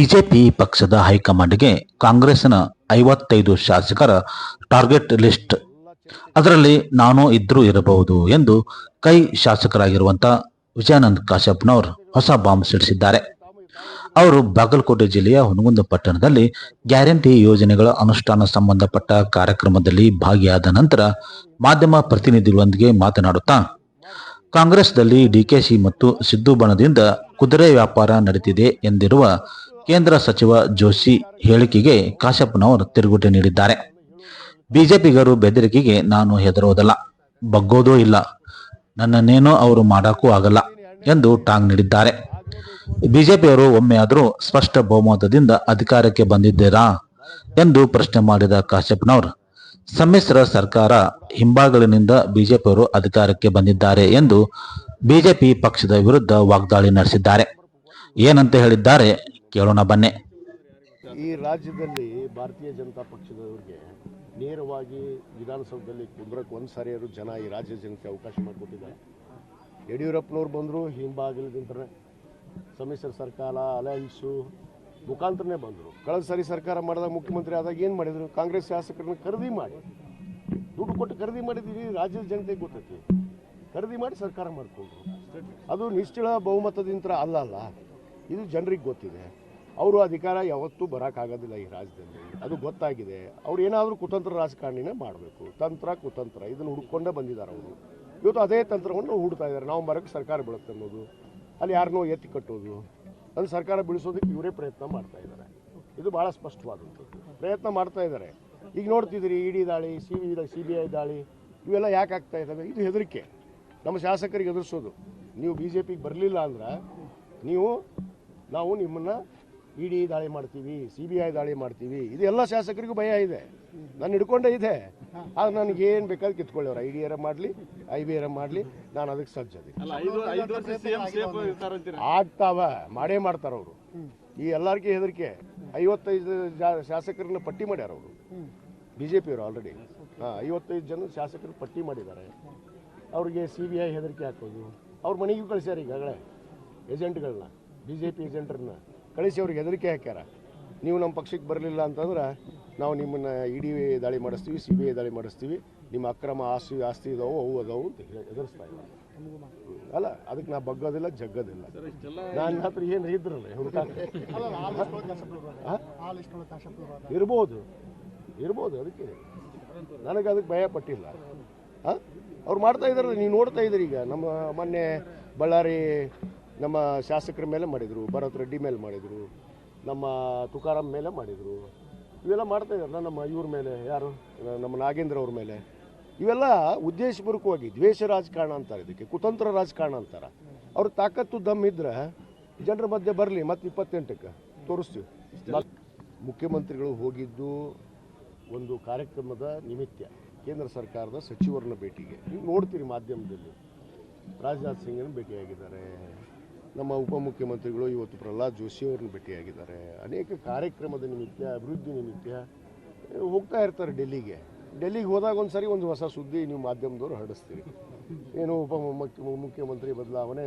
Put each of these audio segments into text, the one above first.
BJP ಪಕ್ಷದ ಹೈಕಮಾಂಡ್ಗೆ ಕಾಂಗ್ರೆಸ್ನ ಐವತ್ತೈದು ಶಾಸಕರ ಟಾರ್ಗೆಟ್ ಲಿಸ್ಟ್. ಅದರಲ್ಲಿ ನಾನು ಇದ್ರೂ ಇರಬಹುದು ಎಂದು ಕೈ ಶಾಸಕರಾಗಿರುವಂತ ವಿಜಯಾನಂದ್ ಕಾಶ್ಯಪ್ನವರು ಹೊಸ ಬಾಂಬ್ ಸಿಡಿಸಿದ್ದಾರೆ. ಅವರು ಬಾಗಲಕೋಟೆ ಜಿಲ್ಲೆಯ ಹುನಗುಂದ ಪಟ್ಟಣದಲ್ಲಿ ಗ್ಯಾರಂಟಿ ಯೋಜನೆಗಳ ಅನುಷ್ಠಾನ ಸಂಬಂಧಪಟ್ಟ ಕಾರ್ಯಕ್ರಮದಲ್ಲಿ ಭಾಗಿಯಾದ ನಂತರ ಮಾಧ್ಯಮ ಪ್ರತಿನಿಧಿಗಳೊಂದಿಗೆ ಮಾತನಾಡುತ್ತಾ ಕಾಂಗ್ರೆಸ್ನಲ್ಲಿ ಡಿಕೆಶಿ ಮತ್ತು ಸಿದ್ದು ಬಣದಿಂದ ಕುದುರೆ ವ್ಯಾಪಾರ ನಡೆದಿದೆ ಎಂದಿರುವ ಕೇಂದ್ರ ಸಚಿವ ಜೋಶಿ ಹೇಳಿಕೆಗೆ ಕಾಶಪ್ಪನವರು ತಿರುಗುಟೆ ನೀಡಿದ್ದಾರೆ. ಬಿಜೆಪಿಗರು ಬೆದರಿಕೆಗೆ ನಾನು ಹೆದರೋದಲ್ಲ. ಬಗ್ಗೋದೂ ಇಲ್ಲ. ನನ್ನನ್ನೇನೋ ಅವರು ಮಾಡಕ್ಕೂ ಆಗಲ್ಲ ಎಂದು ಟಾಂಗ್ ನೀಡಿದ್ದಾರೆ. ಬಿಜೆಪಿಯವರು ಒಮ್ಮೆಯಾದರೂ ಸ್ಪಷ್ಟ ಬಹುಮತದಿಂದ ಅಧಿಕಾರಕ್ಕೆ ಬಂದಿದ್ದೀರಾ ಎಂದು ಪ್ರಶ್ನೆ ಮಾಡಿದ ಕಾಶ್ಯಪ್ನವರು, ಸಮ್ಮಿಶ್ರ ಸರ್ಕಾರ ಹಿಂಬಾಗಿಲಿನಿಂದ ಬಿಜೆಪಿಯವರು ಅಧಿಕಾರಕ್ಕೆ ಬಂದಿದ್ದಾರೆ ಎಂದು ಬಿಜೆಪಿ ಪಕ್ಷದ ವಿರುದ್ಧ ವಾಗ್ದಾಳಿ ನಡೆಸಿದ್ದಾರೆ. ಏನಂತ ಹೇಳಿದ್ದಾರೆ ಕೇಳೋಣ, ಬನ್ನಿ. ಈ ರಾಜ್ಯದಲ್ಲಿ ಭಾರತೀಯ ಜನತಾ ಪಕ್ಷದವ್ರಿಗೆ ನೇರವಾಗಿ ವಿಧಾನಸೌಧದಲ್ಲಿ ಕುಂದ್ರಕ್ಕೆ ಒಂದು ಸಾರಿಯಾರು ಜನ ಈ ರಾಜ್ಯ ಜನತೆ ಅವಕಾಶ ಮಾಡಿಕೊಟ್ಟಿದ್ದಾರೆ. ಯಡಿಯೂರಪ್ಪನವ್ರು ಬಂದರು ಹಿಂಬಾಗಿಲದಿಂತನೇ ಸಮ್ಮಿಶ್ರ ಸರ್ಕಾರ, ಅಲಯನ್ಸು ಮುಖಾಂತರನೇ ಬಂದರು. ಕಳೆದ ಸಾರಿ ಸರ್ಕಾರ ಮಾಡಿದಾಗ ಮುಖ್ಯಮಂತ್ರಿ ಆದಾಗ ಏನು ಮಾಡಿದರು? ಕಾಂಗ್ರೆಸ್ ಶಾಸಕರನ್ನ ಖರೀದಿ ಮಾಡಿ. ದುಡ್ಡು ಕೊಟ್ಟು ಖರೀದಿ ಮಾಡಿದ್ದೀವಿ ರಾಜ್ಯದ ಜನತೆಗೆ ಗೊತ್ತೈತಿ. ಖರೀದಿ ಮಾಡಿ ಸರ್ಕಾರ ಮಾಡಿಕೊಂಡ್ರು. ಅದು ನಿಶ್ಚಳ ಬಹುಮತದಿಂದ ಅಲ್ಲ ಅಲ್ಲ, ಇದು ಜನರಿಗೆ ಗೊತ್ತಿದೆ. ಅವರು ಅಧಿಕಾರ ಯಾವತ್ತೂ ಬರೋಕ್ಕಾಗೋದಿಲ್ಲ ಈ ರಾಜ್ಯದಲ್ಲಿ. ಅದು ಗೊತ್ತಾಗಿದೆ. ಅವ್ರು ಏನಾದರೂ ಕುತಂತ್ರ ರಾಜಕಾರಣಿನೇ ಮಾಡಬೇಕು. ತಂತ್ರ, ಕುತಂತ್ರ. ಇದನ್ನು ಹುಡ್ಕೊಂಡೇ ಬಂದಿದ್ದಾರೆ ಅವರು. ಇವತ್ತು ಅದೇ ತಂತ್ರವನ್ನು ಹುಡ್ತಾ ಇದ್ದಾರೆ. ನಾವು ಬರೋಕ್ಕೆ ಸರ್ಕಾರ ಬೀಳುತ್ತೆ ಅನ್ನೋದು. ಅಲ್ಲಿ ಯಾರನ್ನೋ ಎತ್ತಿ ಕಟ್ಟೋದು. ಅದು ಸರ್ಕಾರ ಬೀಳಿಸೋದಕ್ಕೆ ಇವರೇ ಪ್ರಯತ್ನ ಮಾಡ್ತಾ ಇದ್ದಾರೆ. ಇದು ಭಾಳ ಸ್ಪಷ್ಟವಾದಂಥದ್ದು. ಪ್ರಯತ್ನ ಮಾಡ್ತಾ ಇದ್ದಾರೆ. ಈಗ ನೋಡ್ತಿದ್ದೀರಿ ಡಿ ದಾಳಿ, C B C B I ದಾಳಿ. ಇವೆಲ್ಲ ಯಾಕೆ ಆಗ್ತಾ ಇದ್ದಾವೆ? ಇದು ಹೆದರಿಕೆ. ನಮ್ಮ ಶಾಸಕರಿಗೆ ಎದುರಿಸೋದು ನೀವು ಬಿ ಜೆ ಪಿಗೆ ಬರಲಿಲ್ಲ ಅಂದ್ರೆ ನೀವು, ನಾವು ನಿಮ್ಮನ್ನು ಇಡಿ ದಾಳಿ ಮಾಡ್ತೀವಿ ಸಿ ಬಿ ಐ ದಾಳಿ ಮಾಡ್ತೀವಿ. ಇದು ಎಲ್ಲ ಶಾಸಕರಿಗೂ ಭಯ ಇದೆ. ನಾನು ಹಿಡ್ಕೊಂಡೇ ಇದೆ. ಆದ್ರೆ ನನಗೆ ಏನು ಬೇಕಾದ್ರೆ ಕಿತ್ಕೊಳ್ಳೋರು. ಐ ಡಿ ಮಾಡ್ಲಿ ಮಾಡಲಿ ಐ ಬಿ ಆರ ಮಾಡಲಿ ನಾನು ಅದಕ್ಕೆ ಸಜ್ಜದೆ ಅಲ್ಲ ಐದು ಐದು ವರ್ಷ ಸಿಎಂ ಸೇಫ್ ಇರ್ತಾರಂತೀರ? ಆಗ್ತಾವ ಮಾಡೇ ಮಾಡ್ತಾರ ಅವರು. ಈ ಎಲ್ಲರಿಗೂ ಹೆದರಿಕೆ. ಐವತ್ತೈದು ಜಾ- ಶಾಸಕರನ್ನ ಪಟ್ಟಿ ಮಾಡ್ಯಾರ ಅವರು. ಬಿ ಜೆ ಪಿಯವರು ಆಲ್ರೆಡಿ ಹಾಂ ಐವತ್ತೈದು ಜನ ಶಾಸಕರು ಪಟ್ಟಿ ಮಾಡಿದ್ದಾರೆ. ಅವ್ರಿಗೆ ಸಿ ಬಿ ಐ ಹೆದರಿಕೆ ಹಾಕೋದು. ಅವ್ರ ಮನೆಗೂ ಕಳಿಸ್ಯಾರ ಈಗಾಗಲೇ. ಏಜೆಂಟ್ಗಳನ್ನ ಬಿ ಜೆ ಪಿ ಏಜೆಂಟ್ರನ್ನ. ಕಳಿಸಿ ಅವ್ರಿಗೆ ಹೆದರಿಕೆ ಹಾಕ್ಯಾರ. ನೀವು ನಮ್ಮ ಪಕ್ಷಕ್ಕೆ ಬರಲಿಲ್ಲ ಅಂತಂದ್ರೆ ನಾವು ನಿಮ್ಮನ್ನು ಇಡಿ ದಾಳಿ ಮಾಡಿಸ್ತೀವಿ ಸಿ ಬಿ ಐ ದಾಳಿ ಮಾಡಿಸ್ತೀವಿ. ನಿಮ್ಮ ಅಕ್ರಮ ಆಸ್ತಿ ಆಸ್ತಿ ಇದಾವೋ ಅವು ಅದಾವು ಅಂತ ಎದುರಿಸ್ತಾ ಇಲ್ಲ. ಅಲ್ಲ ಅದಕ್ಕೆ ನಾ ಬಗ್ಗೋದಿಲ್ಲ ಜಗ್ಗೋದಿಲ್ಲ. ನಾನು ಹತ್ರ ಏನು ಇದ್ರಲ್ಲ ಇರ್ಬೋದು. ಇರ್ಬೋದು ಅದಕ್ಕೆ. ನನಗೆ ಅದಕ್ಕೆ ಭಯ ಪಟ್ಟಿಲ್ಲ. ಹಾಂ ಅವ್ರು ಮಾಡ್ತಾ ಇದ್ದಾರೆ ನೀವು ನೋಡ್ತಾ ಇದ್ದೀರಿ ಈಗ. ನಮ್ಮ ಮೊನ್ನೆ ಬಳ್ಳಾರಿ ನಮ್ಮ ಶಾಸಕರ ಮೇಲೆ ಮಾಡಿದರು ಭರತ್ ರೆಡ್ಡಿ ಮೇಲೆ ಮಾಡಿದರು ನಮ್ಮ ತುಕಾರಾಮ್ ಮೇಲೆ ಮಾಡಿದರು. ಇವೆಲ್ಲ ಮಾಡ್ತಾ ಇದ್ದಾರಲ್ಲ ನಮ್ಮ ಇವ್ರ ಮೇಲೆ ಯಾರು? ನಮ್ಮ ನಾಗೇಂದ್ರ ಅವ್ರ ಮೇಲೆ. ಇವೆಲ್ಲ ಉದ್ದೇಶಪೂರ್ವಕವಾಗಿ ದ್ವೇಷ ರಾಜಕಾರಣ ಅಂತಾರೆ ಇದಕ್ಕೆ ಕುತಂತ್ರ ರಾಜಕಾರಣ ಅಂತಾರೆ. ಅವ್ರ ತಾಕತ್ತು ದಮ್ ಇದ್ರೆ ಜನರ ಮಧ್ಯೆ ಬರಲಿ ಮತ್ತೆ ಇಪ್ಪತ್ತೆಂಟಕ್ಕೆ ತೋರಿಸ್ತೀವಿ. ಮುಖ್ಯಮಂತ್ರಿಗಳು ಹೋಗಿದ್ದು ಒಂದು ಕಾರ್ಯಕ್ರಮದ ನಿಮಿತ್ತ ಕೇಂದ್ರ ಸರ್ಕಾರದ ಸಚಿವರನ್ನ ಭೇಟಿಗೆ. ನೀವು ನೋಡ್ತೀರಿ ಮಾಧ್ಯಮದಲ್ಲಿ. ರಾಜನಾಥ್ ಸಿಂಗನ್ನು ಭೇಟಿಯಾಗಿದ್ದಾರೆ. ನಮ್ಮ ಉಪಮುಖ್ಯಮಂತ್ರಿಗಳು ಇವತ್ತು ಪ್ರಹ್ಲಾದ್ ಜೋಶಿ ಅವ್ರನ್ನ ಭೇಟಿಯಾಗಿದ್ದಾರೆ. ಅನೇಕ ಕಾರ್ಯಕ್ರಮದ ನಿಮಿತ್ತ, ಅಭಿವೃದ್ಧಿ ನಿಮಿತ್ತ ಹೋಗ್ತಾ ಇರ್ತಾರೆ ಡೆಲ್ಲಿಗೆ. ಡೆಲ್ಲಿಗೆ ಹೋದಾಗ ಒಂದು ಸರಿ ಒಂದು ಹೊಸ ಸುದ್ದಿ ನೀವು ಮಾಧ್ಯಮದವರು ಹರಡಿಸ್ತೀರಿ. ಏನು ಉಪ ಮುಖ್ಯ, ಮುಖ್ಯಮಂತ್ರಿ ಬದಲಾವಣೆ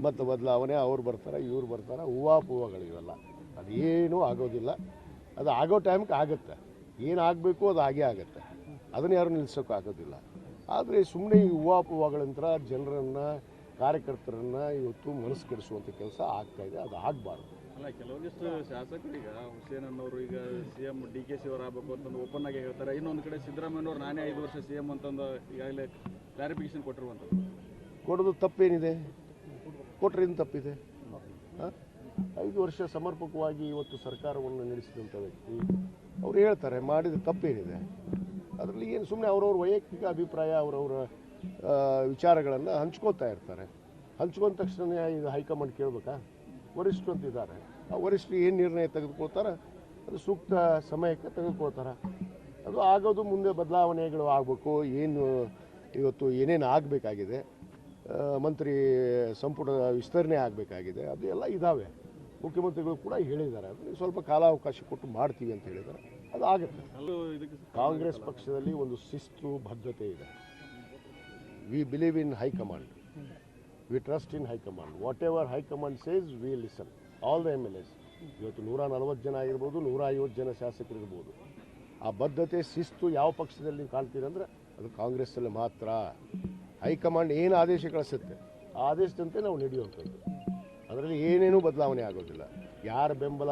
ಮತ್ತು ಬದಲಾವಣೆ, ಅವ್ರು ಬರ್ತಾರೆ, ಇವ್ರು ಬರ್ತಾರೆ ಹೂವಾಪೂವಗಳು ಇವೆಲ್ಲ. ಅದೇನೂ ಆಗೋದಿಲ್ಲ. ಅದು ಆಗೋ ಟೈಮ್ಗೆ ಆಗುತ್ತೆ. ಏನು ಆಗಬೇಕು ಅದು ಹಾಗೇ ಆಗುತ್ತೆ. ಅದನ್ನು ಯಾರು ನಿಲ್ಲಿಸೋಕ್ಕಾಗೋದಿಲ್ಲ ಆದರೆ ಸುಮ್ಮನೆ ಈ ಹೂವಾಪೂವಗಳಂತರ ಜನರನ್ನು ಕಾರ್ಯಕರ್ತರನ್ನ ಇವತ್ತು ಮನಸ್ಸು ಕೆಡಿಸುವಂಥ ಕೆಲಸ ಆಗ್ತಾ ಇದೆ ಅದು ಆಗಬಾರ್ದು. ಅಲ್ಲ ಕೆಲವೊಂದಿಷ್ಟು ಶಾಸಕರು ಈಗ ಹುಸೇನ್ ಅನ್ನೋರು ಈಗ C M D K C ಅವರು ಆಗಬೇಕು ಅಂತಂದು ಓಪನ್ ಆಗಿ ಹೇಳ್ತಾರೆ. ಇನ್ನೊಂದು ಕಡೆ ಸಿದ್ದರಾಮಯ್ಯನವ್ರು ನಾನೇ ಐದು ವರ್ಷ ಸಿ ಎಂ ಅಂತಂದು ಈಗಾಗಲೇ ಕ್ಲಾರಿಫಿಕೇಶನ್ ಕೊಟ್ಟಿರುವಂಥದ್ದು ಕೊಡೋದು ತಪ್ಪೇನಿದೆ? ಕೊಟ್ರೇನು ತಪ್ಪಿದೆ? ಐದು ವರ್ಷ ಸಮರ್ಪಕವಾಗಿ ಇವತ್ತು ಸರ್ಕಾರವನ್ನು ನಡೆಸಿದಂಥ ವ್ಯಕ್ತಿ ಅವ್ರು ಹೇಳ್ತಾರೆ ಮಾಡಿದ ತಪ್ಪೇನಿದೆ. ಅದರಲ್ಲಿ ಏನು ಸುಮ್ಮನೆ ಅವರವ್ರ ವೈಯಕ್ತಿಕ ಅಭಿಪ್ರಾಯ ಅವರವರ ವಿಚಾರಗಳನ್ನು ಹಂಚ್ಕೋತಾ ಇರ್ತಾರೆ. ಹಂಚ್ಕೊಂಡ ತಕ್ಷಣ ಇದು ಹೈಕಮಾಂಡ್ ಕೇಳಬೇಕಾ? ವರಿಷ್ಠರು ಅಂತ ಇದ್ದಾರೆ ಆ ವರಿಷ್ಠರು ಏನು ನಿರ್ಣಯ ತೆಗೆದುಕೊಳ್ತಾರೆ? ಅದು ಸೂಕ್ತ ಸಮಯಕ್ಕೆ ತೆಗೆದುಕೊಳ್ತಾರೆ. ಅದು ಆಗೋದು ಮುಂದೆ ಬದಲಾವಣೆಗಳು ಆಗಬೇಕು. ಏನು ಇವತ್ತು ಏನೇನು ಆಗಬೇಕಾಗಿದೆ? ಮಂತ್ರಿ ಸಂಪುಟ ವಿಸ್ತರಣೆ ಆಗಬೇಕಾಗಿದೆ. ಅದು ಎಲ್ಲ ಇದ್ದಾವೆ ಮುಖ್ಯಮಂತ್ರಿಗಳು ಕೂಡ ಹೇಳಿದ್ದಾರೆ. ಸ್ವಲ್ಪ ಕಾಲಾವಕಾಶ ಕೊಟ್ಟು ಮಾಡ್ತೀವಿ ಅಂತ ಹೇಳಿದ್ದಾರೆ. ಅದು ಆಗುತ್ತೆ. ಕಾಂಗ್ರೆಸ್ ಪಕ್ಷದಲ್ಲಿ ಒಂದು ಶಿಸ್ತು ಬದ್ಧತೆ ಇದೆ. We believe in high command. We trust in high command whatever high command says we listen all the M L S ಇವತ್ತು ನೂರ ನಲವತ್ತು ಜನ ಆಗಿರ್ಬೋದು, ನೂರ ಐವತ್ತು ಜನ ಶಾಸಕರಿರ್ಬೋದು. ಆ ಬದ್ಧತೆ ಶಿಸ್ತು ಯಾವ ಪಕ್ಷದಲ್ಲಿ ನೀವು ಕಾಣ್ತೀರಂದ್ರೆ ಅದು ಕಾಂಗ್ರೆಸ್ಸಲ್ಲಿ ಮಾತ್ರ. ಹೈಕಮಾಂಡ್ ಏನು ಆದೇಶ ಕಳಿಸುತ್ತೆ? ಆ ಆದೇಶದಂತೆ ನಾವು ನಡೆಯುವಂಥದ್ದು. ಅದರಲ್ಲಿ ಏನೇನೂ ಬದಲಾವಣೆ ಆಗೋದಿಲ್ಲ. ಯಾರ ಬೆಂಬಲ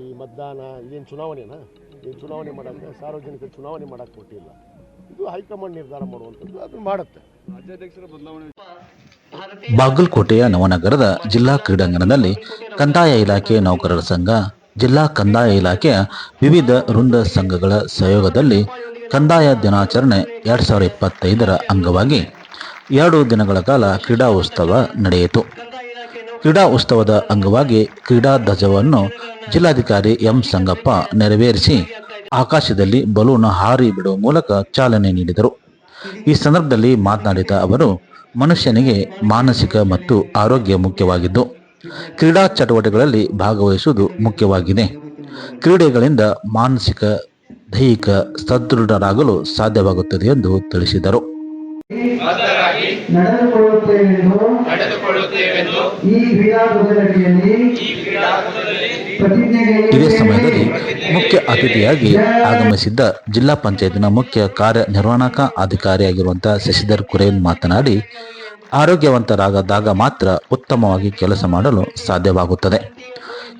ಈ ಮತದಾನ ಇದೇನು ಚುನಾವಣೆನಾ? ಏನು ಚುನಾವಣೆ ಮಾಡೋಕ್ಕೆ ಸಾರ್ವಜನಿಕ ಚುನಾವಣೆ ಮಾಡೋಕ್ಕೆ ಕೊಟ್ಟಿಲ್ಲ. ಇದು ಹೈಕಮಾಂಡ್ ನಿರ್ಧಾರ ಮಾಡುವಂಥದ್ದು, ಅದನ್ನು ಮಾಡುತ್ತೆ. ರಾಜ್ಯಾಧ್ಯಕ್ಷರ ಬದಲಾವಣೆ ಬಾಗಲಕೋಟೆಯ ನವನಗರದ ಜಿಲ್ಲಾ ಕ್ರೀಡಾಂಗಣದಲ್ಲಿ ಕಂದಾಯ ಇಲಾಖೆ ನೌಕರರ ಸಂಘ, ಜಿಲ್ಲಾ ಕಂದಾಯ ಇಲಾಖೆಯ ವಿವಿಧ ವೃಂದ ಸಂಘಗಳ ಸಹಯೋಗದಲ್ಲಿ ಕಂದಾಯ ದಿನಾಚರಣೆ ಎರಡ್ ಸಾವಿರದ ಇಪ್ಪತ್ತೈದರ ಅಂಗವಾಗಿ ಎರಡು ದಿನಗಳ ಕಾಲ ಕ್ರೀಡಾ ಉತ್ಸವ ನಡೆಯಿತು. ಕ್ರೀಡಾ ಉತ್ಸವದ ಅಂಗವಾಗಿ ಕ್ರೀಡಾ ಧ್ವಜವನ್ನು ಜಿಲ್ಲಾಧಿಕಾರಿ ಎಂ ಸಂಗಪ್ಪ ನೆರವೇರಿಸಿ ಆಕಾಶದಲ್ಲಿ ಬಲೂನ್ ಹಾರಿ ಬಿಡುವ ಮೂಲಕ ಚಾಲನೆ ನೀಡಿದರು. ಈ ಸಂದರ್ಭದಲ್ಲಿ ಮಾತನಾಡಿದ ಅವರು ಮನುಷ್ಯನಿಗೆ ಮಾನಸಿಕ ಮತ್ತು ಆರೋಗ್ಯ ಮುಖ್ಯವಾಗಿದ್ದು ಕ್ರೀಡಾ ಚಟುವಟಿಕೆಗಳಲ್ಲಿ ಭಾಗವಹಿಸುವುದು ಮುಖ್ಯವಾಗಿದೆ. ಕ್ರೀಡೆಗಳಿಂದ ಮಾನಸಿಕ ದೈಹಿಕ ಸದೃಢರಾಗಲು ಸಾಧ್ಯವಾಗುತ್ತದೆ ಎಂದು ತಿಳಿಸಿದರು. ನಡೆದುಕೊಳ್ಳುತ್ತೇವೆಂದು ಈ ಕ್ರೀಡಾ ಇದೇ ಸಮಯದಲ್ಲಿ ಮುಖ್ಯ ಅತಿಥಿಯಾಗಿ ಆಗಮಿಸಿದ್ದ ಜಿಲ್ಲಾ ಪಂಚಾಯತ್ನ ಮುಖ್ಯ ಕಾರ್ಯನಿರ್ವಹಣಾಕ ಅಧಿಕಾರಿಯಾಗಿರುವಂತಹ ಶಶಿಧರ್ ಕುರೇನ್ ಮಾತನಾಡಿ ಆರೋಗ್ಯವಂತರಾಗದಾಗ ಮಾತ್ರ ಉತ್ತಮವಾಗಿ ಕೆಲಸ ಮಾಡಲು ಸಾಧ್ಯವಾಗುತ್ತದೆ.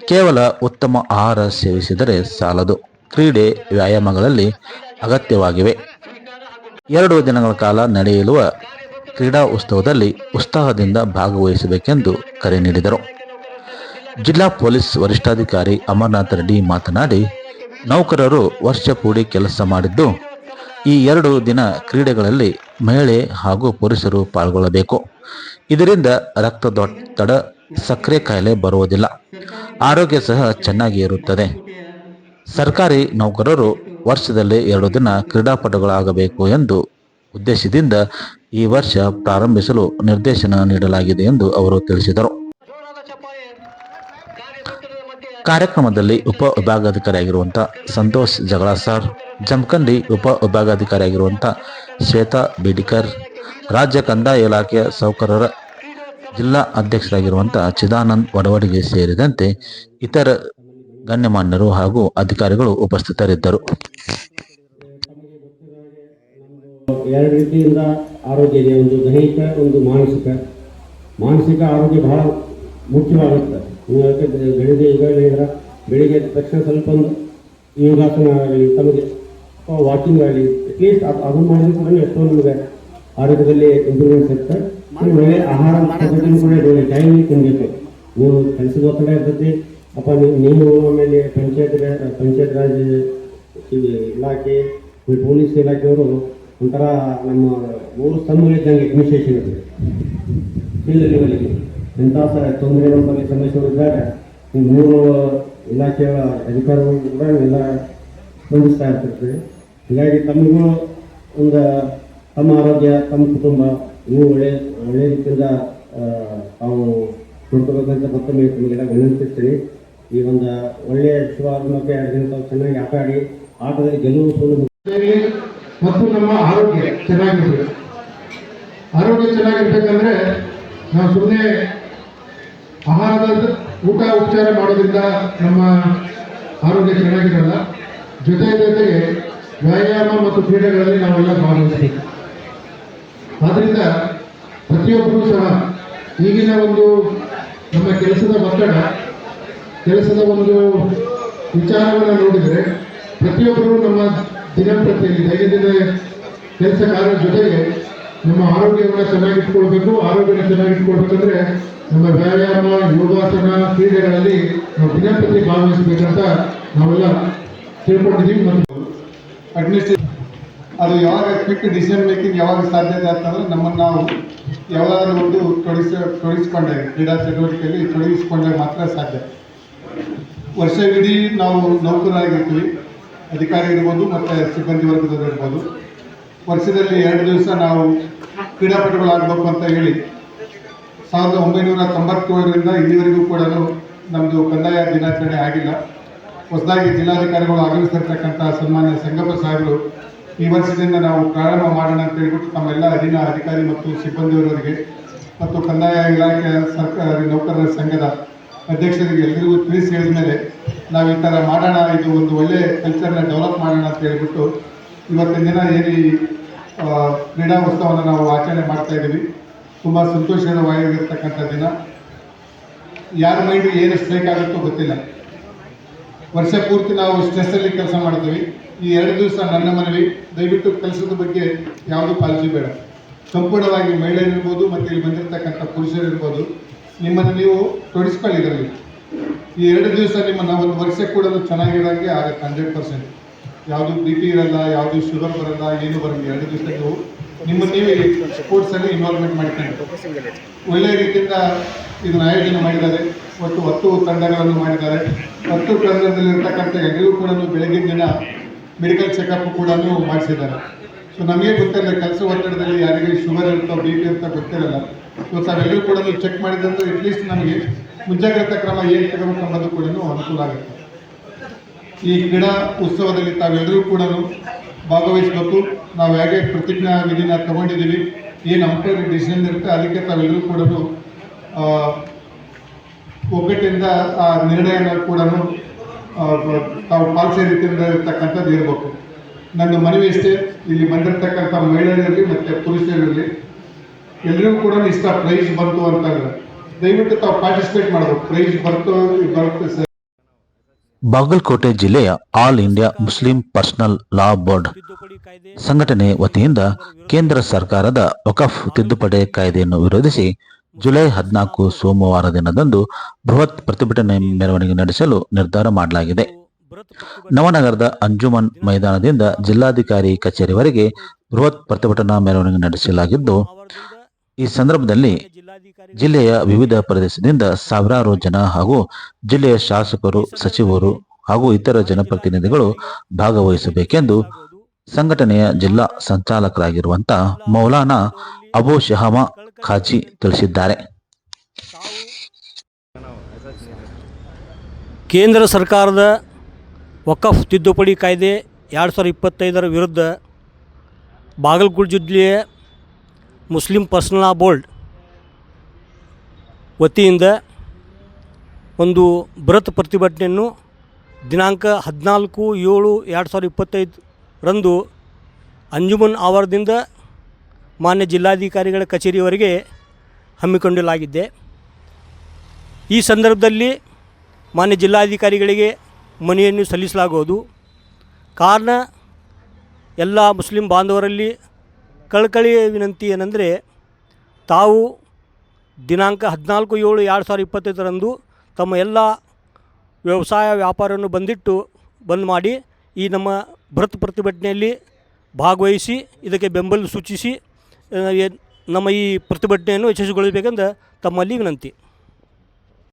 ಕೇವಲ ಉತ್ತಮ ಆಹಾರ ಸೇವಿಸಿದರೆ ಸಾಲದು. ಕ್ರೀಡೆ ವ್ಯಾಯಾಮಗಳಲ್ಲಿ ಅಗತ್ಯವಾಗಿವೆ. ಎರಡು ದಿನಗಳ ಕಾಲ ನಡೆಯಲುವ ಕ್ರೀಡಾ ಉತ್ಸವದಲ್ಲಿ ಉತ್ಸಾಹದಿಂದ ಭಾಗವಹಿಸಬೇಕೆಂದು ಕರೆ ನೀಡಿದರು. ಜಿಲ್ಲಾ ಪೊಲೀಸ್ ವರಿಷ್ಠಾಧಿಕಾರಿ ಅಮರನಾಥ ರೆಡ್ಡಿ ಮಾತನಾಡಿ, ನೌಕರರು ವರ್ಷ ಪೂಡಿ ಕೆಲಸ ಮಾಡಿದ್ದು, ಈ ಎರಡು ದಿನ ಕ್ರೀಡೆಗಳಲ್ಲಿ ಮಹಿಳೆ ಹಾಗೂ ಪುರುಷರು ಪಾಲ್ಗೊಳ್ಳಬೇಕು. ಇದರಿಂದ ರಕ್ತದೊತ್ತಡ ಸಕ್ಕರೆ ಕಾಯಿಲೆ ಬರುವುದಿಲ್ಲ. ಆರೋಗ್ಯ ಸಹ ಚೆನ್ನಾಗಿ ಇರುತ್ತದೆ. ಸರ್ಕಾರಿ ನೌಕರರು ವರ್ಷದಲ್ಲಿ ಎರಡು ದಿನ ಕ್ರೀಡಾಪಟುಗಳಾಗಬೇಕು ಎಂದು ಉದ್ದೇಶದಿಂದ ಈ ವರ್ಷ ಪ್ರಾರಂಭಿಸಲು ನಿರ್ದೇಶನ ನೀಡಲಾಗಿದೆ ಎಂದು ಅವರು ತಿಳಿಸಿದರು. ಕಾರ್ಯಕ್ರಮದಲ್ಲಿ ಉಪ ವಿಭಾಗಾಧಿಕಾರಿಯಾಗಿರುವಂಥ ಸಂತೋಷ್ ಜಗಳಸಾರ್ ಜಮಖಂಡಿ ಉಪ ವಿಭಾಗಾಧಿಕಾರಿಯಾಗಿರುವಂಥ ಶ್ವೇತಾ ಬಿಡಿಕರ್, ರಾಜ್ಯ ಕಂದಾಯ ಇಲಾಖೆಯ ಸೌಕರರ ಜಿಲ್ಲಾ ಅಧ್ಯಕ್ಷರಾಗಿರುವಂಥ ಚಿದಾನಂದ್ ಒಡವಡಿಗೆ ಸೇರಿದಂತೆ ಇತರ ಗಣ್ಯಮಾನ್ಯರು ಹಾಗೂ ಅಧಿಕಾರಿಗಳು ಉಪಸ್ಥಿತರಿದ್ದರು. ಎರಡು ರೀತಿಯಿಂದ ಆರೋಗ್ಯ ಇದೆ. ಒಂದು ದೈಹಿಕ, ಒಂದು ಮಾನಸಿಕ. ಮಾನಸಿಕ ಆರೋಗ್ಯ ಬಹಳ ಮುಖ್ಯವಾಗುತ್ತೆ ನೀವು ಬೆಳಿಗ್ಗೆ ಈಗ ಹೇಳಿದ್ರೆ ಬೆಳಿಗ್ಗೆ ಎದ್ದ ತಕ್ಷಣ ಸ್ವಲ್ಪ ಒಂದು ಯೋಗಾಸನ ಆಗಲಿ, ತಮಗೆ ವಾಕಿಂಗ್ ಆಗಲಿ ಅಟ್ಲೀಸ್ಟ್ ಅದು ಅದು ಮಾಡಿದ್ರು ಕೂಡ ಎಷ್ಟೋ ನಮಗೆ ಆರೋಗ್ಯದಲ್ಲಿ ಇಂಪ್ರೂವ್ಮೆಂಟ್ ಸಿಗ್ತದೆ ನೀವು ಒಳ್ಳೆ ಆಹಾರ ಪದ್ಧತಿನೂ ಕೂಡ ಹೇಳಿ ಟೈಮ್ಲಿ ತಿನ್ನಬೇಕು ನೀವು ಕೆಲಸದ ಒತ್ತಡ ಇರ್ತೈತಿ ಅಪ್ಪ ನೀವು ಆಮೇಲೆ ಪಂಚಾಯತ್ ಪಂಚಾಯತ್ ರಾಜ್ ಇಲಾಖೆ ಪೊಲೀಸ್ ಇಲಾಖೆಯವರು ಒಂಥರ ನಮ್ಮ ಮೂರು ಸ್ತಂಭಗಳಿದ್ದಂಗೆ ಅಡ್ಮಿನಿಸ್ಟ್ರೇಷನ್ ಇದೆ ಇಲ್ಲ ಲೆವೆಲ್ಗೆ ಸ ತೊಂದರೆಗಳು ಬಗ್ಗೆ ಸಮಸ್ಯೆಗಳು ಇದ್ದಾಗ ಈ ಮೂರು ಇಲಾಖೆಯ ಅಧಿಕಾರಿಗಳು ಕೂಡ ಎಲ್ಲ ಸ್ಪಂದಿಸ್ತಾ ಇರ್ತಿರ್ತೀವಿ. ಹೀಗಾಗಿ ತಮಗೂ ಒಂದು ತಮ್ಮ ಆರೋಗ್ಯ, ತಮ್ಮ ಕುಟುಂಬ, ನೀವು ಒಳ್ಳೆ ಒಳ್ಳೆ ರೀತಿಯಿಂದ ತಾವು ನೋಡ್ಕೋಬೇಕಂತ ಮತ್ತೊಮ್ಮೆ ತಮಗೆಲ್ಲ ವಿನಂತಿಸ್ತೀನಿ. ಈ ಒಂದು ಒಳ್ಳೆಯ ಶುಭಾರಂಭಕ್ಕೆ ಎರಡು ದಿನ ತಾವು ಚೆನ್ನಾಗಿ ಆಟ ಆಡಿ ಆಟದಲ್ಲಿ ಗೆಲುವು ಸೋಲು ಮತ್ತು ನಮ್ಮ ಆರೋಗ್ಯ ಚೆನ್ನಾಗಿರ್ಬೇಕು. ಆರೋಗ್ಯ ಚೆನ್ನಾಗಿರ್ಬೇಕಂದ್ರೆ ನಾವು ಸುಮ್ಮನೆ ಆಹಾರದ ಊಟ ಉಪಚಾರ ಮಾಡೋದ್ರಿಂದ ನಮ್ಮ ಆರೋಗ್ಯ ಚೆನ್ನಾಗಿರಲ್ಲ. ಜೊತೆ ಜೊತೆಗೆ ವ್ಯಾಯಾಮ ಮತ್ತು ಕ್ರೀಡೆಗಳಲ್ಲಿ ನಾವೆಲ್ಲ ಭಾಗವಹಿಸಬೇಕು ಆದ್ದರಿಂದ ಪ್ರತಿಯೊಬ್ಬರೂ ಸಹ ಈಗಿನ ಒಂದು ನಮ್ಮ ಕೆಲಸದ ಒತ್ತಡ, ಕೆಲಸದ ಒಂದು ವಿಚಾರವನ್ನು ನೋಡಿದರೆ ಪ್ರತಿಯೊಬ್ಬರು ನಮ್ಮ ದಿನಂಪ್ರತಿಯಲ್ಲಿ ದೈನಂದಿನ ಕೆಲಸ ಕಾರ್ಯ ಜೊತೆಗೆ ನಮ್ಮ ಆರೋಗ್ಯವನ್ನು ಚೆನ್ನಾಗಿಟ್ಕೊಳ್ಬೇಕು, ಆರೋಗ್ಯನ ಚೆನ್ನಾಗಿಟ್ಕೊಳ್ಬೇಕಂದ್ರೆ ನಮ್ಮ ವ್ಯಾಯಾಮ, ಯೋಗಾಸನ ಕ್ರೀಡೆಗಳಲ್ಲಿ ನಾವು ದಿನಂಪ್ರತಿ ಭಾಗವಹಿಸಬೇಕಂತ ನಾವೆಲ್ಲ ತಿಳ್ಕೊಂಡಿದ್ದೀವಿ ಮತ್ತು ಅಡ್ಮಿನಿಸ್ಟ್ರೇಷನ್ ಅದು ಯಾವಾಗ ಕ್ವಿಕ್ ಡಿಸಿಷನ್ ಮೇಕಿಂಗ್ ಯಾವಾಗ ಸಾಧ್ಯತೆ ಅಂತಂದ್ರೆ ನಮ್ಮನ್ನು ನಾವು ಯಾವುದಾದ್ರೂ ಒಂದು ತೊಡಗಿಸ ತೊಡಗಿಸ್ಕೊಂಡಾಗ ಕ್ರೀಡಾ ಚಟುವಟಿಕೆಯಲ್ಲಿ ತೊಡಗಿಸ್ಕೊಂಡೆ ಮಾತ್ರ ಸಾಧ್ಯ. ವರ್ಷವಿಡೀ ನಾವು ನೌಕರರಾಗಿರ್ತೀವಿ, ಅಧಿಕಾರಿ ಇರ್ಬೋದು ಮತ್ತು ಸಿಬ್ಬಂದಿ ವರ್ಗದವರು ಇರ್ಬೋದು. ವರ್ಷದಲ್ಲಿ ಎರಡು ದಿವಸ ನಾವು ಕ್ರೀಡಾಪಟುಗಳಾಗಬೇಕು ಅಂತ ಹೇಳಿ ಸಾವಿರದ ಒಂಬೈನೂರ ತೊಂಬತ್ತೇಳರಿಂದ ಇಲ್ಲಿವರೆಗೂ ಕೂಡ ನಮ್ಮದು ಕಂದಾಯ ದಿನಾಚರಣೆ ಆಗಿಲ್ಲ. ಹೊಸದಾಗಿ ಜಿಲ್ಲಾಧಿಕಾರಿಗಳು ಆಗಮಿಸಿರ್ತಕ್ಕಂಥ ಸನ್ಮಾನ್ಯ ಸಂಗಪ್ಪ ಸಾಹೇಬರು ಈ ವರ್ಷದಿಂದ ನಾವು ಪ್ರಾರಂಭ ಮಾಡೋಣ ಅಂತ ಹೇಳ್ಬಿಟ್ಟು ತಮ್ಮೆಲ್ಲ ಅಧೀನ ಅಧಿಕಾರಿ ಮತ್ತು ಸಿಬ್ಬಂದಿಯವರಿಗೆ ಮತ್ತು ಕಂದಾಯ ಇಲಾಖೆಯ ಸರ್ಕಾರಿ, ನೌಕರರ ಸಂಘದ ಅಧ್ಯಕ್ಷರಿಗೆ ಎಲ್ಲರಿಗೂ ತಿಳಿಸಿ ಹೇಳಿದ್ಮೇಲೆ ನಾವು ಈ ಥರ ಮಾಡೋಣ, ಇದು ಒಂದು ಒಳ್ಳೆಯ ಕಲ್ಚರ್ನ ಡೆವಲಪ್ ಮಾಡೋಣ ಅಂತ ಹೇಳ್ಬಿಟ್ಟು ಇವತ್ತಿನ ದಿನ ಏನು ಈ ಆ, ಕ್ರೀಡಾ ಉತ್ಸವವನ್ನು ನಾವು ಆಚರಣೆ ಮಾಡ್ತಾ ಇದ್ದೀವಿ. ತುಂಬ ಸಂತೋಷವಾಗಿರ್ತಕ್ಕಂಥ ದಿನ. ಯಾರ ಮೈಂಡ್ ಏನು ಸ್ಟ್ರೈಕ್ ಆಗುತ್ತೋ ಗೊತ್ತಿಲ್ಲ. ವರ್ಷ ಪೂರ್ತಿ ನಾವು ಸ್ಟ್ರೆಸ್ಸಲ್ಲಿ ಕೆಲಸ ಮಾಡ್ತೀವಿ. ಈ ಎರಡು ದಿವಸ ನನ್ನ ಮನವಿ ದಯವಿಟ್ಟು ಕೆಲಸದ ಬಗ್ಗೆ ಯಾವುದು ಕಾಳಜಿ ಬೇಡ. ಸಂಪೂರ್ಣವಾಗಿ ಮಹಿಳೆಯರಿರ್ಬೋದು ಮತ್ತು ಇಲ್ಲಿ ಬಂದಿರತಕ್ಕಂಥ ಪುರುಷರಿರ್ಬೋದು. ನಿಮ್ಮನ್ನು ನೀವು ತೊಡಗಿಸ್ಕೊಳ್ಳಿ ಈ ಎರಡು ದಿವಸ ನಿಮ್ಮನ್ನ ಒಂದು ವರ್ಷ ಕೂಡ ಚೆನ್ನಾಗಿರೋಂಗೆ ಆಗುತ್ತೆ ಹಂಡ್ರೆಡ್ ಪರ್ಸೆಂಟ್ ಯಾವುದು ಬಿ ಪಿ ಇರಲ್ಲ, ಯಾವುದು ಶುಗರ್ ಬರಲ್ಲ, ಏನು ಬರಲ್ಲ, ಎರಡು ದಿವಸ ನೀವು ನಿಮ್ಮ ನೀವೇ ಸ್ಪೋರ್ಟ್ಸಲ್ಲಿ ಇನ್ವಾಲ್ವ್ಮೆಂಟ್ ಮಾಡ್ಕೊಂಡು. ಒಳ್ಳೆಯ ರೀತಿಯಿಂದ ಇದನ್ನ ಆಯೋಜನೆ ಮಾಡಿದ್ದಾರೆ. ಒಟ್ಟು ಹತ್ತು ತಂಡಗಳನ್ನು ಮಾಡಿದ್ದಾರೆ. ಹತ್ತು ತಂಡದಲ್ಲಿರ್ತಕ್ಕಂಥ ಎಲ್ಲರೂ ಕೂಡ ಬೆಳಗಿನ ದಿನ ಮೆಡಿಕಲ್ ಚೆಕಪ್ ಕೂಡ ಮಾಡಿಸಿದ್ದಾರೆ. ಸೊ ನಮಗೆ ಗೊತ್ತಿಲ್ಲ, ಕೆಲಸ ಒತ್ತಡದಲ್ಲಿ ಯಾರಿಗೆ ಶುಗರ್ ಇರುತ್ತೋ ಬಿ ಪಿ ಇರುತ್ತೋ ಗೊತ್ತಿರಲ್ಲ. ಸೊ ತಾವೆಲ್ಲರೂ ಕೂಡ ಚೆಕ್ ಮಾಡಿದಂತೂ ಅಟ್ಲೀಸ್ಟ್ ನಮಗೆ ಮುಂಜಾಗ್ರತಾ ಕ್ರಮ ಏನು ತಗೋಬೇಕು ಅನ್ನೋದು ಕೂಡ ಅನುಕೂಲ ಆಗುತ್ತೆ. ಈ ಕ್ರೀಡಾ ಉತ್ಸವದಲ್ಲಿ ತಾವೆಲ್ಲರೂ ಕೂಡ ಭಾಗವಹಿಸಬೇಕು. ನಾವು ಹೇಗೆ ಪ್ರತಿಜ್ಞಾ ವಿಧಿನ ತಗೊಂಡಿದ್ದೀವಿ ಏನು ಅಂಪೈರ್ ಡಿಸಿಷನ್ ಇರುತ್ತೆ. ಅದಕ್ಕೆ ತಾವೆಲ್ಲರೂ ಕೂಡ ಒಗ್ಗಟ್ಟಿಂದ ಆ ನಿರ್ಣಯನ ಕೂಡ ತಾವು ಪಾಲಿಸೋ ರೀತಿಯಿಂದ ಇರತಕ್ಕಂಥದ್ದು ಇರಬೇಕು. ನನ್ನ ಮನವಿ ಇಷ್ಟೇ. ಇಲ್ಲಿ ಬಂದಿರತಕ್ಕಂಥ ಮಹಿಳೆಯರಿರಲಿ ಮತ್ತು ಪುರುಷರಿರಲಿ ಎಲ್ಲರಿಗೂ ಕೂಡ ಇಷ್ಟ ಪ್ರೈಸ್ ಬಂತು ಅಂತಂದ್ರೆ ದಯವಿಟ್ಟು ತಾವು ಪಾರ್ಟಿಸಿಪೇಟ್ ಮಾಡಬೇಕು. ಪ್ರೈಸ್ ಬರ್ತು ಸರ್. ಬಾಗಲಕೋಟೆ ಜಿಲ್ಲೆಯ all India Muslim personal law board ಸಂಘಟನೆ ವತಿಯಿಂದ ಕೇಂದ್ರ ಸರ್ಕಾರದ ವಕಫ್ ತಿದ್ದುಪಡಿ ಕಾಯ್ದೆಯನ್ನು ವಿರೋಧಿಸಿ ಜುಲೈ ಹದಿನಾಲ್ಕು ಸೋಮವಾರ ದಿನದಂದು ಬೃಹತ್ ಪ್ರತಿಭಟನೆ ಮೆರವಣಿಗೆ ನಡೆಸಲು ನಿರ್ಧಾರ ಮಾಡಲಾಗಿದೆ. ನವನಗರದ ಅಂಜುಮನ್ ಮೈದಾನದಿಂದ ಜಿಲ್ಲಾಧಿಕಾರಿ ಕಚೇರಿವರೆಗೆ ಬೃಹತ್ ಪ್ರತಿಭಟನಾ ಮೆರವಣಿಗೆ ನಡೆಸಲಾಗಿದ್ದು ಈ ಸಂದರ್ಭದಲ್ಲಿ ಜಿಲ್ಲೆಯ ವಿವಿಧ ಪ್ರದೇಶದಿಂದ ಸಾವಿರಾರು ಜನ ಹಾಗೂ ಜಿಲ್ಲೆಯ ಶಾಸಕರು, ಸಚಿವರು ಹಾಗೂ ಇತರ ಜನಪ್ರತಿನಿಧಿಗಳು ಭಾಗವಹಿಸಬೇಕೆಂದು ಸಂಘಟನೆಯ ಜಿಲ್ಲಾ ಸಂಚಾಲಕರಾಗಿರುವಂತ ಮೌಲಾನಾ ಅಬು ಶಹಮಾ ಖಾಜಿ ತಿಳಿಸಿದ್ದಾರೆ. ಕೇಂದ್ರ ಸರ್ಕಾರದ ವಕಫ್ ತಿದ್ದುಪಡಿ ಕಾಯ್ದೆ ಎರಡು ಸಾವಿರದ ಇಪ್ಪತ್ತೈದರ ವಿರುದ್ಧ ಬಾಗಲಕೋಟೆ ಜಿಲ್ಲೆಯ ಮುಸ್ಲಿಂ ಪರ್ಸನಲ್ ಬೋರ್ಡ್ ವತಿಯಿಂದ ಒಂದು ಬೃಹತ್ ಪ್ರತಿಭಟನೆಯನ್ನು ದಿನಾಂಕ ಹದಿನಾಲ್ಕು ಏಳು ಎರಡು ಸಾವಿರದ ಇಪ್ಪತ್ತೈದರಂದು ಅಂಜುಮನ್ ಆವರದಿಂದ ಮಾನ್ಯ ಜಿಲ್ಲಾಧಿಕಾರಿಗಳ ಕಚೇರಿಯವರೆಗೆ ಹಮ್ಮಿಕೊಂಡಲಾಗಿದ್ದೆ ಈ ಸಂದರ್ಭದಲ್ಲಿ ಮಾನ್ಯ ಜಿಲ್ಲಾಧಿಕಾರಿಗಳಿಗೆ ಮನೆಯನ್ನು ಸಲ್ಲಿಸಲಾಗುವುದು. ಕಾರಣ, ಎಲ್ಲ ಮುಸ್ಲಿಂ ಬಾಂಧವರಲ್ಲಿ ಕಳಕಳಿಯ ವಿನಂತಿ ಏನಂದರೆ, ತಾವು ದಿನಾಂಕ ಹದಿನಾಲ್ಕು ಏಳು ಎರಡು ಸಾವಿರದ ಇಪ್ಪತ್ತೈದರಂದು ತಮ್ಮ ಎಲ್ಲ ವ್ಯವಸಾಯ ವ್ಯಾಪಾರವನ್ನು ಬಂದಿಟ್ಟು ಬಂದ್ ಮಾಡಿ ಈ ನಮ್ಮ ಬೃಹತ್ ಪ್ರತಿಭಟನೆಯಲ್ಲಿ ಭಾಗವಹಿಸಿ, ಇದಕ್ಕೆ ಬೆಂಬಲ ಸೂಚಿಸಿ ನಮ್ಮ ಈ ಪ್ರತಿಭಟನೆಯನ್ನು ಯಶಸ್ವಿಗೊಳಿಸಬೇಕೆಂದು ತಮ್ಮಲ್ಲಿ ವಿನಂತಿ.